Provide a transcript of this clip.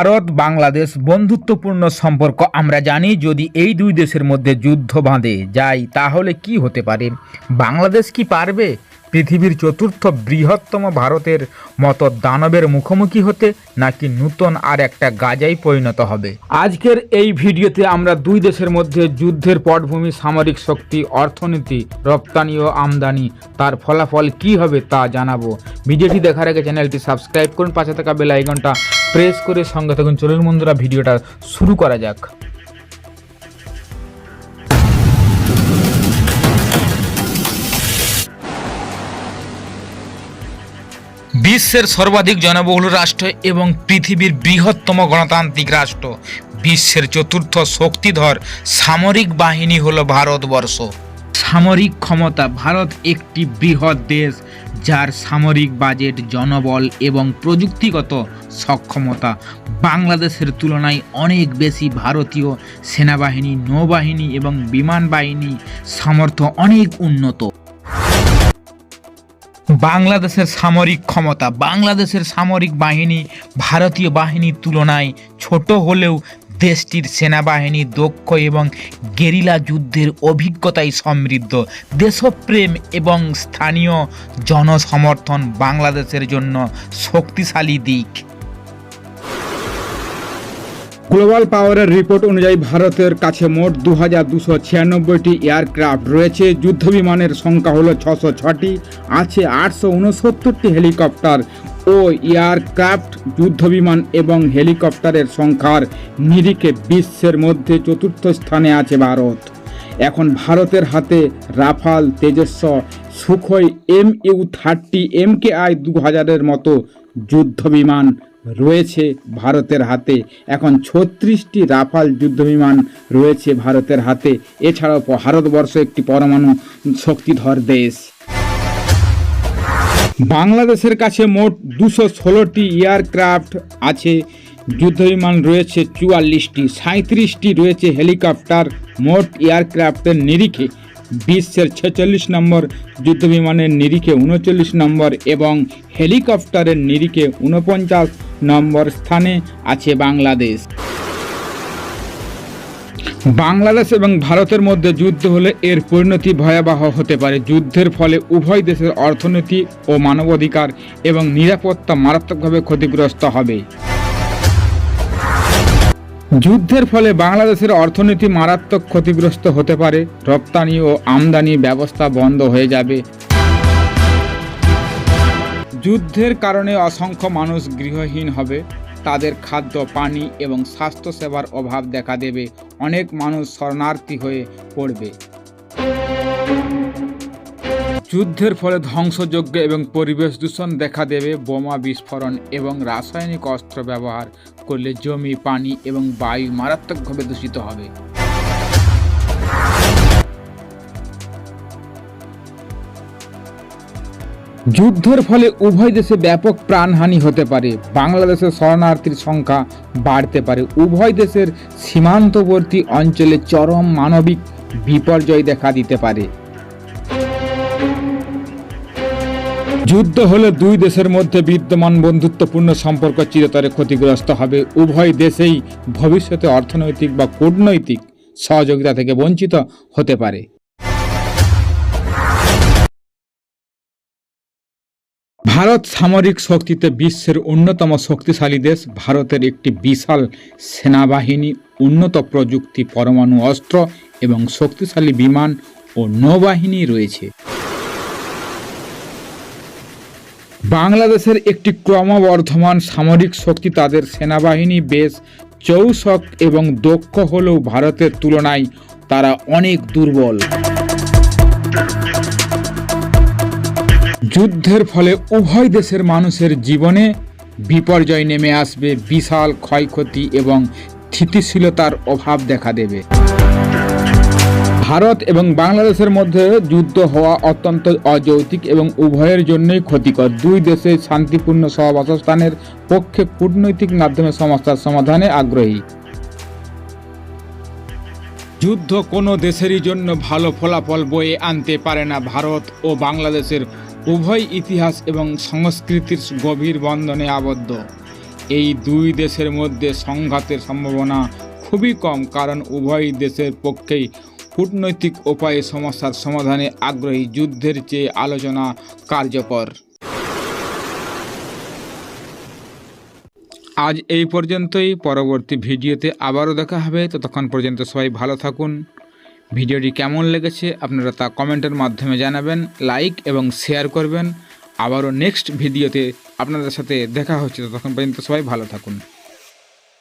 ভারত, বাংলাদেশ বন্ধুত্বপূর্ণ সম্পর্ক আমরা জানি, যদি এই দুই দেশের মধ্যে যুদ্ধ বাঁধে, যায়, তাহলে কি হতে পারে? বাংলাদেশ কি পারবে? পৃথিবীর চতুর্থ বৃহত্তম ভারতের মতো দানবের মুখোমুখি হতে, নাকি নূতন আর একটা গাজাই পরিণত হবে? আজকের এই ভিডিওতে আমরা দুই দেশের মধ্যে যুদ্ধের পটভূমি, সামরিক শক্তি, অর্থনীতি, রপ্তানি ও আমদানি, তার ফলাফল কি হবে তা জানাব। ভিডিওটি দেখার আগে চ্যানেলটি সাবস্ক্রাইব করুন, পাশে থাকা বেল আইকনটা প্রেস করে সঙ্গে থাকুন। চলুন বন্ধুরা, ভিডিওটা শুরু করা যাক। বিশ্বের সর্বাধিক জনবহুল রাষ্ট্র এবং পৃথিবীর বৃহত্তম গণতান্ত্রিক রাষ্ট্র। বিশ্বের চতুর্থ শক্তিধর সামরিক বাহিনী হলো ভারতবর্ষ। সামরিক ক্ষমতা ভারত একটি বৃহৎ দেশ। যার সামরিক বাজেট, জনবল এবং প্রযুক্তিগত সক্ষমতা বাংলাদেশের তুলনায় অনেক বেশি ভারতীয় সেনাবাহিনী, নৌবাহিনী এবং বিমান বাহিনী সামর্থ্য অনেক উন্নত। বাংলাদেশের সামরিক ক্ষমতা, বাংলাদেশের সামরিক বাহিনী ভারতীয় বাহিনীর তুলনায় ছোট হলেও দেশটির সেনাবাহিনী দক্ষ এবং গেরিলা যুদ্ধের অভিজ্ঞতায় সমৃদ্ধ। দেশপ্রেম এবং স্থানীয় জনসমর্থন বাংলাদেশের জন্য শক্তিশালী দিক। গ্লোবাল পাওয়ারের রিপোর্ট অনুযায়ী ভারতের কাছে মোট দু হাজার দুশো ছিয়ানব্বইটি এয়ারক্রাফট রয়েছে। যুদ্ধবিমানের সংখ্যা হলো ছশো ছটি আছে আটশো উনসত্তরটি হেলিকপ্টার ও এয়ারক্রাফট যুদ্ধবিমান এবং হেলিকপ্টারের সংখ্যার নিরিখে বিশ্বের মধ্যে চতুর্থ স্থানে আছে ভারত। এখন ভারতের হাতে Rafale Tejas Sukhoi M U thirty M K I দু হাজারের মতো যুদ্ধবিমান রয়েছে ভারতের হাতে। এখন ছত্রিশটি রাফাল যুদ্ধবিমান রয়েছে ভারতের হাতে। এছাড়াও ভারতবর্ষ একটি পরমাণু শক্তিধর দেশ। বাংলাদেশের কাছে মোট দুশো ষোলোটি এয়ারক্রাফট আছে। যুদ্ধবিমান রয়েছে চুয়াল্লিশটি সাঁত্রিশটি রয়েছে হেলিকপ্টার। মোট এয়ারক্রাফটের নিরিখে বিশ্বের ছেচল্লিশ নম্বর, যুদ্ধবিমানের নিরিখে উনচল্লিশ নম্বর এবং হেলিকপ্টারের নিরিখে উনপঞ্চাশ নম্বর স্থানে আছে বাংলাদেশ। বাংলাদেশ এবং ভারতের মধ্যে যুদ্ধ হলে এর পরিণতি ভয়াবহ হতে পারে। যুদ্ধের ফলে উভয় দেশের অর্থনীতি ও মানবাধিকার এবং নিরাপত্তা মারাত্মকভাবে ক্ষতিগ্রস্ত হবে। যুদ্ধের ফলে বাংলাদেশের অর্থনীতি মারাত্মক ক্ষতিগ্রস্ত হতে পারে। রপ্তানি ও আমদানি ব্যবস্থা বন্ধ হয়ে যাবে। যুদ্ধের কারণে অসংখ্য মানুষ গৃহহীন হবে। তাদের খাদ্য, পানি এবং স্বাস্থ্যসেবার অভাব দেখা দেবে। অনেক মানুষ শরণার্থী হয়ে পড়বে। যুদ্ধের ফলে ধ্বংসযজ্ঞ এবং পরিবেশ দূষণ দেখা দেবে, বোমা বিস্ফোরণ এবং রাসায়নিক অস্ত্র ব্যবহার করলে জমি, পানি এবং বায়ু মারাত্মকভাবে দূষিত হবে। যুদ্ধের ফলে উভয় দেশে ব্যাপক প্রাণহানি হতে পারে। বাংলাদেশের শরণার্থীর সংখ্যা বাড়তে পারে। উভয় দেশের সীমান্তবর্তী অঞ্চলে চরম মানবিক বিপর্যয় দেখা দিতে পারে। যুদ্ধ হলে দুই দেশের মধ্যে বিদ্যমান বন্ধুত্বপূর্ণ সম্পর্ক চিরতরে ক্ষতিগ্রস্ত হবে। উভয় দেশেই ভবিষ্যতে অর্থনৈতিক বা কূটনৈতিক সহযোগিতা থেকে বঞ্চিত হতে পারে। ভারত সামরিক শক্তিতে বিশ্বের অন্যতম শক্তিশালী দেশ। ভারতের একটি বিশাল সেনাবাহিনী, উন্নত প্রযুক্তি, পরমাণু অস্ত্র এবং শক্তিশালী বিমান ও নৌবাহিনী রয়েছে। বাংলাদেশের একটি ক্রমবর্ধমান সামরিক শক্তি তাদের সেনাবাহিনী বেশ চৌষক এবং দক্ষ হলেও ভারতের তুলনায় তারা অনেক দুর্বল। যুদ্ধের ফলে উভয় দেশের মানুষের জীবনে বিপর্যয় নেমে আসবে, বিশাল ক্ষয়ক্ষতি এবং স্থিতিশীলতার অভাব দেখা দেবে। ভারত এবং বাংলাদেশের মধ্যে যুদ্ধ হওয়া অত্যন্ত অযৌক্তিক এবং উভয়ের জন্যই ক্ষতিকর। দুই দেশে শান্তিপূর্ণ সহবাসস্থানের পক্ষে কূটনৈতিক মাধ্যমে সমস্যার সমাধানে আগ্রহী। যুদ্ধ কোনো দেশেরই জন্য ভালো ফলাফল বয়ে আনতে পারে না ভারত ও বাংলাদেশের উভয় ইতিহাস এবং সংস্কৃতির গভীর বন্ধনে আবদ্ধ। এই দুই দেশের মধ্যে সংঘাতের সম্ভাবনা খুবই কম, কারণ উভয় দেশের পক্ষেই কূটনৈতিক উপায়ে সমস্যার সমাধানে আগ্রহী যুদ্ধের চেয়ে আলোচনা কার্যকর। আজ এই পর্যন্তই, পরবর্তী ভিডিওতে আবারও দেখা হবে। ততক্ষণ পর্যন্ত সবাই ভালো থাকুন। ভিডিওটি কেমন লেগেছে আপনারা তা কমেন্টের মাধ্যমে জানাবেন, লাইক এবং শেয়ার করবেন। আবারও নেক্সট ভিডিওতে আপনাদের সাথে দেখা হচ্ছে, ততক্ষণ পর্যন্ত সবাই ভালো থাকুন।